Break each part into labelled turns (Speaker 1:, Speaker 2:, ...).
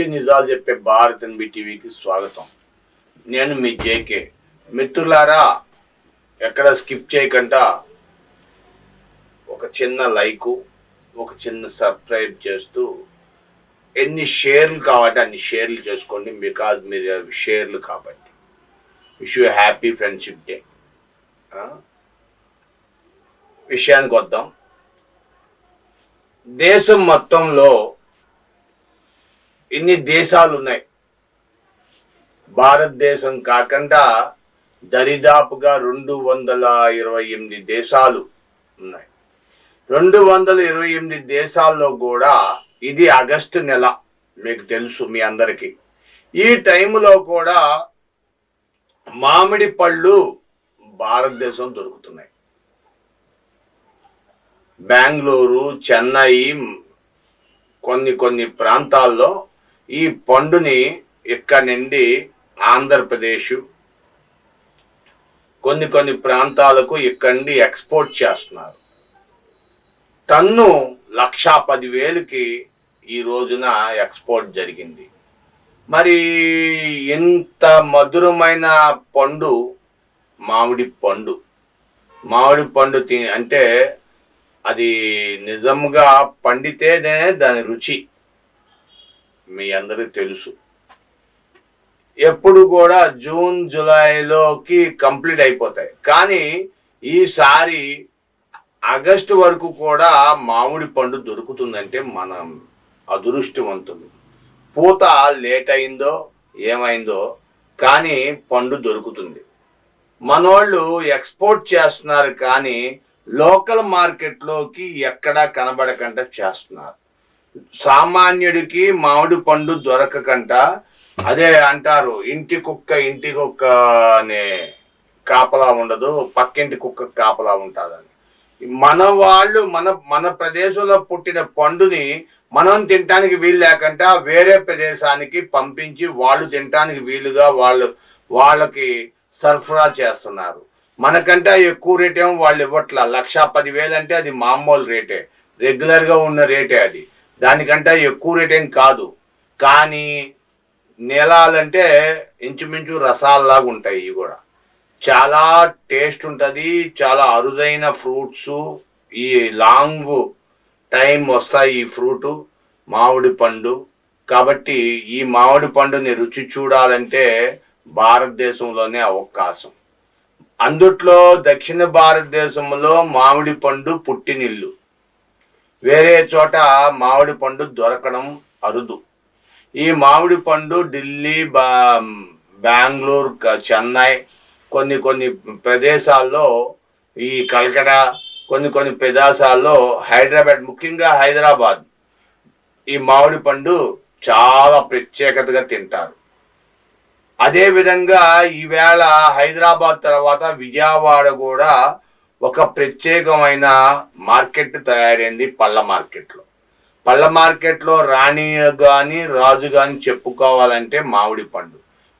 Speaker 1: పచ్చి నిజాలు చెప్పే భారత్ ఎన్బి టీవీకి స్వాగతం. నేను మీ జేకే. మిత్రులారా ఎక్కడ స్కిప్ చేయకుండా ఒక చిన్న లైకు ఒక చిన్న సబ్స్క్రైబ్ చేస్తూ ఎన్ని షేర్లు కావాలంటే అన్ని షేర్లు చేసుకోండి. బికాజ్ మీరు షేర్లు కాబట్టి. Wish you happy friendship day. విషయానికి వద్దాం. దేశం మొత్తంలో ఇన్ని దేశాలు ఉన్నాయి భారతదేశం కాకుండా దరిదాపుగా రెండు వందల ఇరవై ఎనిమిది దేశాలు ఉన్నాయి. రెండు వందల ఇరవై ఎనిమిది దేశాల్లో కూడా ఇది ఆగస్టు నెల మీకు తెలుసు మీ అందరికీ. ఈ టైంలో కూడా మామిడి పళ్ళు భారతదేశం దొరుకుతున్నాయి. బెంగళూరు చెన్నై కొన్ని కొన్ని ప్రాంతాల్లో ఈ పండుని ఇక్కడ నుండి ఆంధ్రప్రదేశ్ కొన్ని కొన్ని ప్రాంతాలకు ఇక్కడి నుండి ఎక్స్పోర్ట్ చేస్తున్నారు. టన్ను లక్షా పదివేలకి ఈ రోజున ఎక్స్పోర్ట్ జరిగింది. మరి ఇంత మధురమైన పండు మామిడి పండు. మామిడి పండు తి అంటే అది నిజంగా పండితేనే దాని రుచి. మీ అందరికి తెలుసు. ఎప్పుడు కూడా జూన్ జూలైలోకి కంప్లీట్ అయిపోతాయి. కానీ ఈసారి ఆగస్టు వరకు కూడా మామిడి పండు దొరుకుతుందంటే మనం అదృష్టవంతులు. పూత లేట్ అయిందో ఏమైందో కానీ పండు దొరుకుతుంది. మనోళ్ళు ఎక్స్పోర్ట్ చేస్తున్నారు కానీ లోకల్ మార్కెట్లోకి ఎక్కడా కనబడకుండా చేస్తున్నారు. సామాన్యుడికి మామిడి పండు దొరకకంట. అదే అంటారు ఇంటి కుక్క ఇంటి కుక్క అనే కాపలా ఉండదు పక్కింటి కుక్క కాపలా ఉంటుందని. మన వాళ్ళు మన మన ప్రదేశంలో పుట్టిన పండుని మనం తినటానికి వీలు లేకుండా వేరే ప్రదేశానికి పంపించి వాళ్ళు తినటానికి వీలుగా వాళ్ళు వాళ్ళకి సరఫరా చేస్తున్నారు. మనకంటే ఎక్కువ రేట్ ఏమో వాళ్ళు ఇవ్వట్ల. లక్ష పదివేలు అంటే అది మామూలు రేటే. రెగ్యులర్గా ఉన్న రేటే అది. దానికంటే ఎక్కువ రేట్ ఏం కాదు. కానీ నేలాలంటే ఇంచుమించు రసాల్లాగా ఉంటాయి ఇవి కూడా. చాలా టేస్ట్ ఉంటుంది చాలా అరుదైన ఫ్రూట్స్ ఈ లాంగ్ టైం వస్తాయి ఈ ఫ్రూట్ మామిడి పండు. కాబట్టి ఈ మామిడి పండుని రుచి చూడాలంటే భారతదేశంలోనే అవకాశం. అందుట్లో దక్షిణ భారతదేశంలో మామిడి పండు పుట్టినిల్లు. వేరే చోట మామిడి పండు దొరకడం అరుదు. ఈ మామిడి పండు ఢిల్లీ బా బెంగళూరు చెన్నై కొన్ని కొన్ని ప్రదేశాల్లో ఈ కలకటా కొన్ని కొన్ని ప్రదేశాల్లో హైదరాబాద్ ముఖ్యంగా హైదరాబాద్ ఈ మామిడి పండు చాలా ప్రత్యేకతగా తింటారు. అదే విధంగా ఈవేళ హైదరాబాద్ తర్వాత విజయవాడ కూడా ఒక ప్రత్యేకమైన మార్కెట్ తయారైంది పళ్ళ మార్కెట్లో. పళ్ళ మార్కెట్లో రాణి కానీ రాజు కానీ చెప్పుకోవాలంటే మామిడి పండు.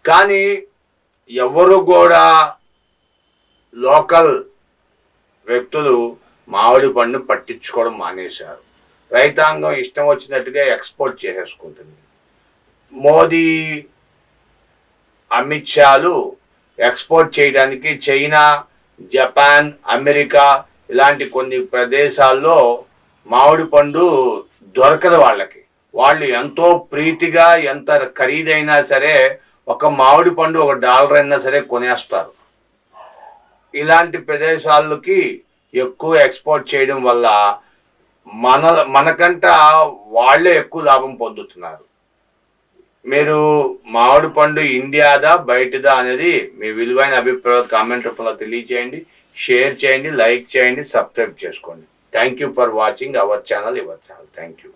Speaker 1: కానీ ఎవరు కూడా లోకల్ వ్యక్తులు మామిడి పండు పట్టించుకోవడం మానేశారు. రైతాంగం ఇష్టం వచ్చినట్టుగా ఎక్స్పోర్ట్ చేసేసుకుంటుంది. మోదీ అమిత్ షాలు ఎక్స్పోర్ట్ చేయడానికి చైనా జపాన్ అమెరికా ఇలాంటి కొన్ని ప్రదేశాల్లో మామిడి పండు దొరకదు వాళ్ళకి. వాళ్ళు ఎంతో ప్రీతిగా ఎంత ఖరీదైనా సరే ఒక మామిడి పండు ఒక డాలర్ అయినా సరే కొనేస్తారు. ఇలాంటి ప్రదేశాలకి ఎక్కువ ఎక్స్పోర్ట్ చేయడం వల్ల మన మనకంట వాళ్ళే ఎక్కువ లాభం పొందుతున్నారు. మీరు మామిడి పండు ఇండియాదా బయటదా అనేది మీ విలువైన అభిప్రాయాలు కామెంట్ రూపంలో తెలియచేయండి షేర్ చేయండి లైక్ చేయండి సబ్స్క్రైబ్ చేసుకోండి. Thank you for watching our channel your channel thank you